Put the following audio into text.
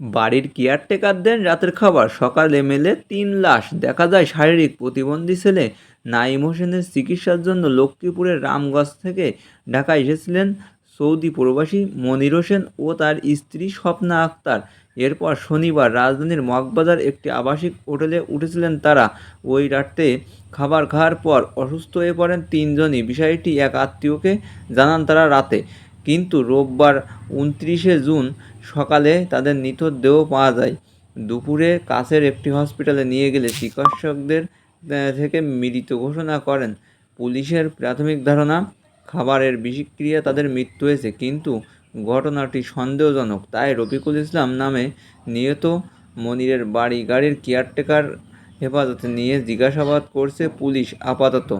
বাড়ির কেয়ারটেকার দেন রাতের খাবার, সকালে মেলে তিন লাশ। দেখা যায় শারীরিক প্রতিবন্ধী ছেলে নাইম হোসেনের চিকিৎসার জন্য লক্ষ্মীপুরের রামগঞ্জ থেকে ঢাকা এসেছিলেন সৌদি প্রবাসী মনির হোসেন ও তার স্ত্রী স্বপ্না আক্তার। এরপর শনিবার রাজধানীর মগবাজার একটি আবাসিক হোটেলে উঠেছিলেন তারা। ওই রাতে খাবার খাওয়ার পর অসুস্থ হয়ে পড়েন তিনজনই। বিষয়টি এক আত্মীয়কে জানান তারা রাতে। কিন্তু রোববার উনত্রিশে জুন সকালে তাদের দেহ পাওয়া যায়। দুপুরে কাছের একটি হসপিটালে নিয়ে গেলে চিকিৎসকদের থেকে মৃত ঘোষণা করেন। পুলিশের প্রাথমিক ধারণা, খাবারের বিষক্রিয়া তাদের মৃত্যু হয়েছে, কিন্তু ঘটনাটি সন্দেহজনক। তাই রফিকুল ইসলাম নামে নিহত মনিরের বাড়ি গাড়ির কেয়ারটেকার হেফাজতে নিয়ে জিজ্ঞাসাবাদ করছে পুলিশ আপাতত।